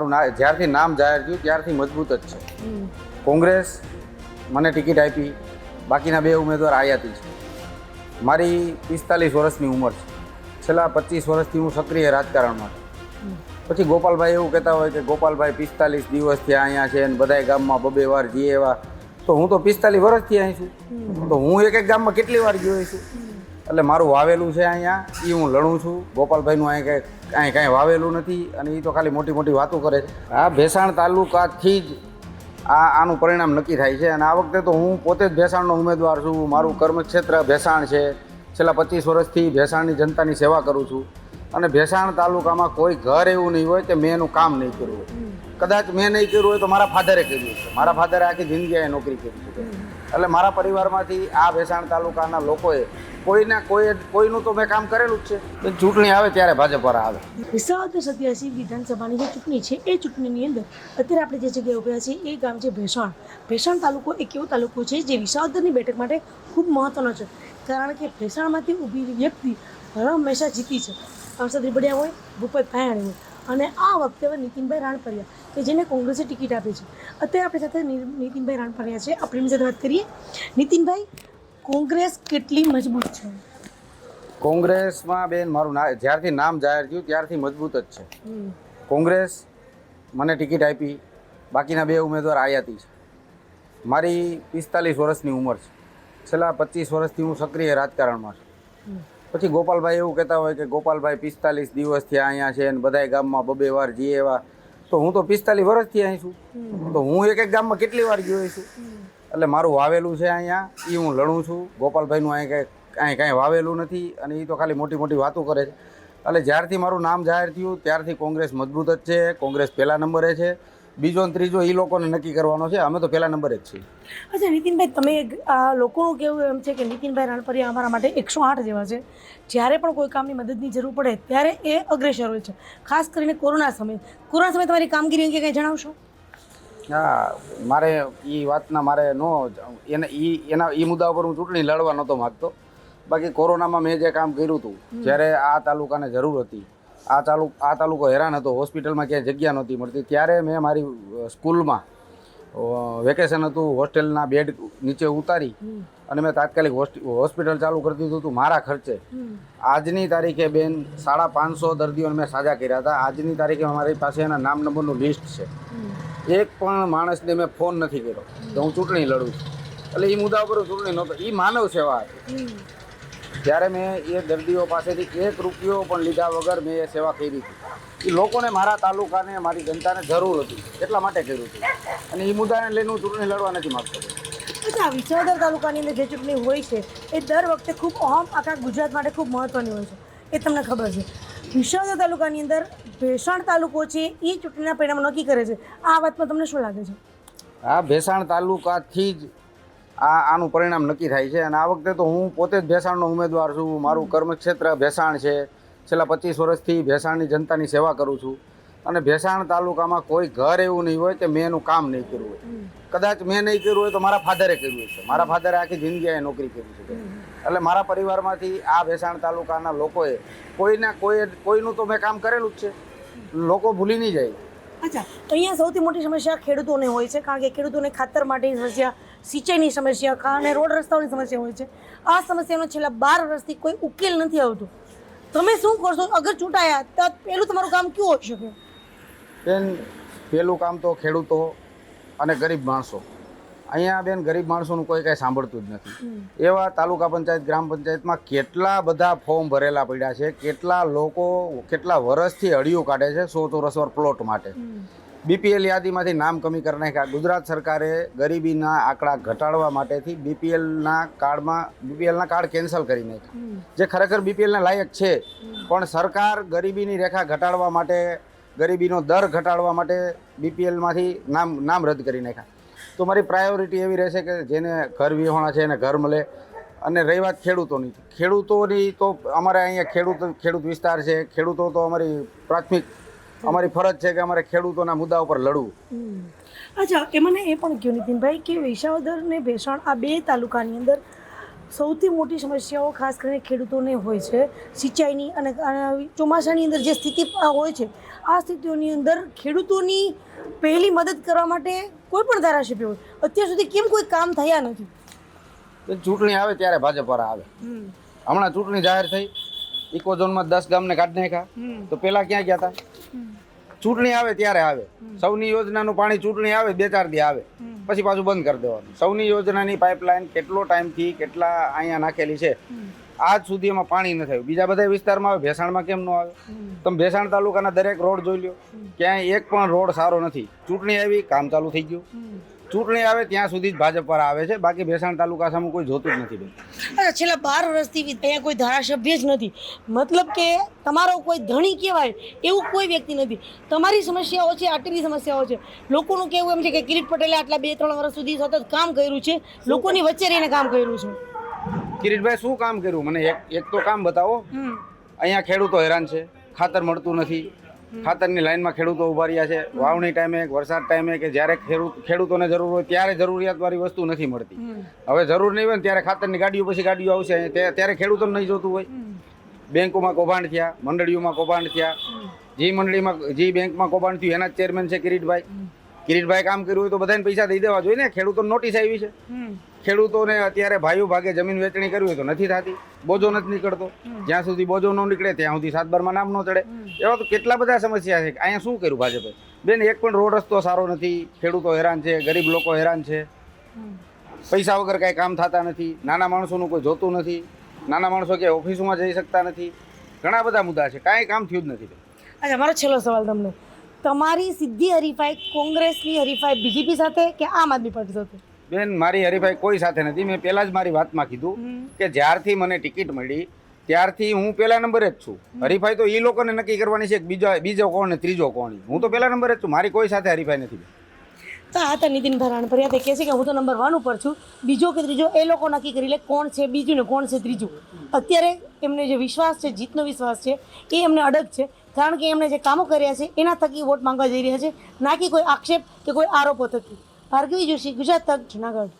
મારું ના જ્યારથી નામ જાહેર થયું ત્યારથી મજબૂત જ છે. કોંગ્રેસ મને ટિકિટ આપી બાકીના બે ઉમેદવાર આયાતી છે. મારી પિસ્તાલીસ વર્ષની ઉંમર છે. છેલ્લા પચીસ વર્ષથી હું સક્રિય રાજકારણમાં છું પછી ગોપાલભાઈ એવું કહેતા હોય કે ગોપાલભાઈ પિસ્તાલીસ દિવસથી અહીંયા છે અને બધાય ગામમાં બબે વાર જઈએ એવા. તો હું તો પિસ્તાલીસ વર્ષથી અહીં છું. તો હું એક એક ગામમાં કેટલી વાર ગયો છું? એટલે મારું વાવેલું છે અહીંયા એ હું લડું છું. ગોપાલભાઈનું અહીં કાંઈ કાંઈ કાંઈ વાવેલું નથી અને એ તો ખાલી મોટી મોટી વાતો કરે છે. આ ભેસાણ તાલુકાથી જ આ આનું પરિણામ નક્કી થાય છે અને આ વખતે તો હું પોતે જ ભેસાણનો ઉમેદવાર છું. મારું કર્મક્ષેત્ર ભેસાણ છે. છેલ્લા પચીસ વર્ષથી ભેસાણની જનતાની સેવા કરું છું. અને ભેસાણ તાલુકામાં કોઈ ઘર એવું નહીં હોય કે મેં એનું કામ નહીં કર્યું હોય. કદાચ મેં નહીં કર્યું હોય તો મારા ફાધરે કર્યું છે મારા ફાધરે આખી જિંદગી નોકરી કરી છે. એટલે મારા પરિવારમાંથી આ ભેસાણ તાલુકાના લોકોએ કોઈના કોઈ કોઈનું તો મેં કામ કરેલું જ છે. ચૂંટણી આવે ત્યારે ભાજપ પર આવે. વિસાવદર સત્યાસી વિધાનસભાની જે ચૂંટણી છે, એ ચૂંટણીની અંદર અત્યારે આપણે જે જગ્યાએ ઉભ્યા છીએ, એ ગામ છે ભેસાણ. ભેસાણ તાલુકો એક એવો તાલુકો છે જે વિસાવદરની બેઠક માટે ખૂબ મહત્વનો છે. કારણ કે ભેસાણમાંથી ઊભી વ્યક્તિ હંમેશા જીતી છે. સાંસદ રીબડિયા હોય ભૂપત ભાયાણી હોય. અને આ વખતે હવે નીતિનભાઈ રાણપરિયા કે જેને કોંગ્રેસે ટિકિટ આપી છે. અત્યારે આપણી સાથે નીતિનભાઈ રાણપરિયા છે. આપણે એમની સાથે વાત કરીએ. નીતિનભાઈ કોંગ્રેસ કેટલી મજબૂત છે? કોંગ્રેસમાં બેન મારું ના જ્યારથી નામ જાહેર થયું ત્યારથી મજબૂત જ છે. કોંગ્રેસ મને ટિકિટ આપી બાકીના બે ઉમેદવાર આયાતી છે. મારી પિસ્તાલીસ વર્ષની ઉંમર છે. છેલ્લા પચીસ વર્ષથી હું સક્રિય રાજકારણમાં છું. પછી ગોપાલભાઈ એવું કહેતા હોય કે ગોપાલભાઈ પિસ્તાલીસ દિવસથી અહીંયા છે અને બધાય ગામમાં બબે વાર જીએ એવા તો હું તો પિસ્તાલીસ વર્ષથી અહીં છું. તો હું એક એક ગામમાં કેટલી વાર ગયો છું. એટલે મારું વાવેલું છે અહીંયા એ હું લડું છું. ગોપાલભાઈનું અહીં કાંઈ કાંઈ કાંઈ વાવેલું નથી અને એ તો ખાલી મોટી મોટી વાતો કરે છે. એટલે જ્યારથી મારું નામ જાહેર થયું ત્યારથી કોંગ્રેસ મજબૂત જ છે. કોંગ્રેસ પહેલા નંબરે છે. બીજો અને ત્રીજો એ લોકોને નક્કી કરવાનો છે. અમે તો પહેલા નંબરે જ છીએ. અચ્છા નીતિનભાઈ તમે આ લોકોનું કહેવું એમ છે કે નીતિનભાઈ રાણપરિયા અમારા માટે એકસો આઠ જેવા છે. જ્યારે પણ કોઈ કામની મદદની જરૂર પડે ત્યારે એ અગ્રેસર હોય છે. ખાસ કરીને કોરોના સમય. કોરોના સમય તમારી કામગીરી અંગે કંઈ જણાવશો? હા મારે એ વાતના મારે નો એને એ એના એ મુદ્દા ઉપર હું ચૂંટણી લડવા નહોતો માગતો. બાકી કોરોનામાં મેં જે કામ કર્યું હતું જ્યારે આ તાલુકાને જરૂર હતી આ તાલુક આ તાલુકો હેરાન હતો. હોસ્પિટલમાં ક્યાંય જગ્યા નહોતી મળતી. ત્યારે મેં મારી સ્કૂલમાં વેકેશન હતું હોસ્ટેલના બેડ નીચે ઉતારી અને મેં તાત્કાલિક હોસ્પિટલ ચાલુ કરી દીધું હતું મારા ખર્ચે. આજની તારીખે બેન સાડા પાંચસો દર્દીઓને મેં સાજા કર્યા હતા. આજની તારીખે મારી પાસે એના નામ નંબરનું લિસ્ટ છે. એક પણ માણસને મેં ફોન નથી કર્યો તો હું ચૂંટણી લડું છું. એટલે એ મુદ્દા ઉપર ચૂંટણી નહોતો. એ માનવ સેવા હતી. જ્યારે મેં એ દર્દીઓ પાસેથી એક રૂપિયો પણ લીધા વગર મેં એ સેવા કરી હતી. એ લોકોને મારા તાલુકાને મારી જનતાને જરૂર હતી. એટલા માટે કર્યું હતું. અને એ મુદ્દાને લઈને હું ચૂંટણી લડવા નથી માગતો. અચ્છા વિસાવદર તાલુકાની અંદર જે ચૂંટણી હોય છે એ દર વખતે ખૂબ અહમ આખા ગુજરાત માટે ખૂબ મહત્ત્વની હોય છે. એ તમને ખબર છે. વિસાવદર તાલુકાની અંદર ભેસાણ તાલુકો છે એ ચૂંટણીના પરિણામ નક્કી કરે છે. આ વાતમાં તમને શું લાગે છે? આ ભેસાણ તાલુકાથી જ આ આનું પરિણામ નક્કી થાય છે. અને આ વખતે તો હું પોતે જ ભેસાણનો ઉમેદવાર છું. મારું કર્મક્ષેત્ર ભેસાણ છે. છેલ્લા પચીસ વર્ષથી ભેસાણની જનતાની સેવા કરું છું. અને ભેસાણ તાલુકામાં કોઈ ઘર એવું નહીં હોય કે મેં એનું કામ નહીં કર્યું હોય. કદાચ મેં નહીં કર્યું હોય તો મારા ફાધરે કર્યું છે. મારા ફાધરે આખી જિંદગી નોકરી કરી છે. એટલે મારા પરિવારમાંથી આ ભેસાણ તાલુકાના લોકોએ કોઈના કોઈ કોઈનું તો મેં કામ કરેલું જ છે. લોકો ભૂલી નહીં જાય. અચ્છા તો અહીંયા સૌથી મોટી સમસ્યા ખેડૂતોને હોય છે. કારણ કે ખેડૂતોને ખાતર માટેની સમસ્યા સિંચાઈની સમસ્યા ખા અને રોડ રસ્તાઓની સમસ્યા હોય છે. આ સમસ્યાનો છેલ્લા બાર વર્ષથી કોઈ ઉકેલ નથી આવતો. તમે શું કરશો? અગર ચૂંટાયા તો પહેલું તમારું કામ કયું હોઈ શકે? બેન પહેલું કામ તો ખેડૂતો અને ગરીબ માણસો. અહીંયા બેન ગરીબ માણસોનું કોઈ કાંઈ સાંભળતું જ નથી. એવા તાલુકા પંચાયત ગ્રામ પંચાયતમાં કેટલા બધા ફોર્મ ભરેલા પડ્યા છે કેટલા લોકો કેટલા વર્ષથી અડિયું કાઢે છે સો ચોરસ પ્લોટ માટે. બીપીએલ યાદીમાંથી નામ કમી કરી નાખ્યા. ગુજરાત સરકારે ગરીબીના આંકડા ઘટાડવા માટેથી બીપીએલના કાર્ડમાં બીપીએલના કાર્ડ કેન્સલ કરી નાખ્યા. જે ખરેખર બીપીએલના લાયક છે. પણ સરકાર ગરીબીની રેખા ઘટાડવા માટે ગરીબીનો દર ઘટાડવા માટે બીપીએલમાંથી નામ નામ રદ કરી નાખ્યા. તો મારી પ્રાયોરિટી એવી રહેશે કે જેને ઘર વિહોણા છે એને ઘર મળે. અને રહી વાત ખેડૂતોની. ખેડૂતોની તો અમારે અહીંયા ખેડૂત ખેડૂત વિસ્તાર છે. ખેડૂતો તો અમારી પ્રાથમિક અમારી ફરજ છે કે અમારે ખેડૂતોના મુદ્દા ઉપર લડવું. અચ્છા એ મને એ પણ કહ્યું નીતિનભાઈ કે વિસાવદર ને ભેસાણ આ બે તાલુકાની અંદર સૌથી મોટી સમસ્યાઓ ખાસ કરીને ખેડૂતોને હોય છે સિંચાઈની અને ચોમાસાની અંદર જે સ્થિતિ હોય છે આ સ્થિતિઓની અંદર ખેડૂતોની પહેલી મદદ કરવા માટે કોઈ પણ ધારાસભ્ય હોય અત્યાર સુધી કેમ કોઈ કામ થયા નથી? ચૂંટણી આવે ત્યારે ભાજપ વાળા આવે. હમણાં ચૂંટણી જાહેર થઈ. ઇકો ઝોનમાં દસ ગામને કાઢી નાખ્યા. તો પેલા ક્યાં ગયા હતા ચૂંટણી આવે ત્યારે આવે. સૌની યોજનાનું પાણી ચૂંટણી આવે બે ચાર દી આવે. પછી પાછું બંધ કરી દેવાનું. સૌની યોજનાની પાઇપલાઇન કેટલો ટાઈમથી કેટલા અહીંયા નાખેલી છે? આજ સુધી એમાં પાણી ન થયું. બીજા બધા વિસ્તારમાં આવે ભેસાણમાં કેમ ન આવે? તમે ભેસાણ તાલુકાના દરેક રોડ જોઈ લો ક્યાંય એક પણ રોડ સારો નથી. ચૂંટણી આવી કામ ચાલુ થઈ ગયું. ચૂંટણી આવે ત્યાં સુધી જ ભાજપ પર આવે છે. બાકી ભેસાણ તાલુકા સામે કોઈ જોતું જ નથી બેન છેલ્લા બાર વર્ષથી અહીંયા કોઈ ધારાસભ્ય જ નથી. મતલબ કે તમારો કોઈ ધણી કહેવાય એવું કોઈ વ્યક્તિ નથી. તમારી સમસ્યાઓ છે આટલી સમસ્યાઓ છે. લોકોનું કહેવું એમ છે કે કિરીટ પટેલે આટલા બે ત્રણ વર્ષ સુધી સતત કામ કર્યું છે. લોકોની વચ્ચે રહીને કામ કર્યું છે. કિરીટભાઈ શું કામ કર્યું? મને એક એક તો કામ બતાવો. અહીંયા ખેડૂતો હેરાન છે. ખાતર મળતું નથી. ખાતરની લાઇનમાં ખેડૂતો ઊભા રહ્યા છે. વાવણી ટાઈમે વરસાદ ટાઈમે કે જ્યારે ખેડૂત ખેડૂતોને જરૂર હોય ત્યારે જરૂરિયાતવાળી વસ્તુ નથી મળતી. હવે જરૂર નહીં હોય ને ત્યારે ખાતરની ગાડીઓ પછી ગાડીઓ આવશે. ત્યારે ખેડૂતોને નહીં જોતું હોય. બેંકોમાં કૌભાંડ થયા મંડળીઓમાં કૌભાંડ થયા. જે મંડળીમાં જે બેંકમાં કૌભાંડ થયું એના જ ચેરમેન છે કિરીટભાઈ. કિરીટભાઈ કામ કર્યું હોય તો બધાને પૈસા દઈ દેવા જોઈએ ને. ખેડૂતોને નોટિસ આવી છે. ખેડૂતોને અત્યારે ભાઈઓ ભાગે જમીન વેચણી કરવી હોય તો નથી થતી. બોજો નથી નીકળતો. જ્યાં સુધી બોજો ન નીકળે ત્યાં સુધી સાતબારમાં નામ ન ચડે. એવા તો કેટલા બધા સમસ્યા છે. અહીંયા શું કર્યું ભાજપે? બેન એક પણ રોડ રસ્તો સારો નથી. ખેડૂતો હેરાન છે ગરીબ લોકો હેરાન છે. પૈસા વગર કાંઈ કામ થતા નથી. નાના માણસોનું કોઈ જોતું નથી. નાના માણસો કે ઓફિસોમાં જઈ શકતા નથી. ઘણા બધા મુદ્દા છે. કાંઈ કામ થયું જ નથી અચ્છા મારો છેલ્લો સવાલ તમને. તમારી સીધી હરીફાઈ કોંગ્રેસની હરીફાઈ બીજેપી સાથે કે આમ આદમી પાર્ટી સાથે? બેન મારી હરીફાઈ કોઈ સાથે નથી. મેં પહેલાં જ મારી વાતમાં કીધું કે જ્યારથી મને ટિકિટ મળી ત્યારથી હું પહેલા નંબરે જ છું. હરીફાઈ તો એ લોકોને નક્કી કરવાની છે કે બીજો બીજો કોણ ને ત્રીજો કોણ હું તો પહેલા નંબરે જ છું. મારી કોઈ સાથે હરીફાઈ નથી તો આ હતા નીતિન ભરાણ ફરિયાદ કહે છે કે હું તો નંબર વન ઉપર છું. બીજો કે ત્રીજો એ લોકો નક્કી કરી લે કોણ છે બીજું ને કોણ છે ત્રીજું. અત્યારે એમને જે વિશ્વાસ છે જીતનો વિશ્વાસ છે એ એમને અડગ છે. કારણ કે એમણે જે કામો કર્યા છે એના થકી વોટ માંગવા જઈ રહ્યા છે. ના કે કોઈ આક્ષેપ કે કોઈ આરોપો થકી. ભાર્ગવી જોશી ગુજરાત તક જુનાગઢ.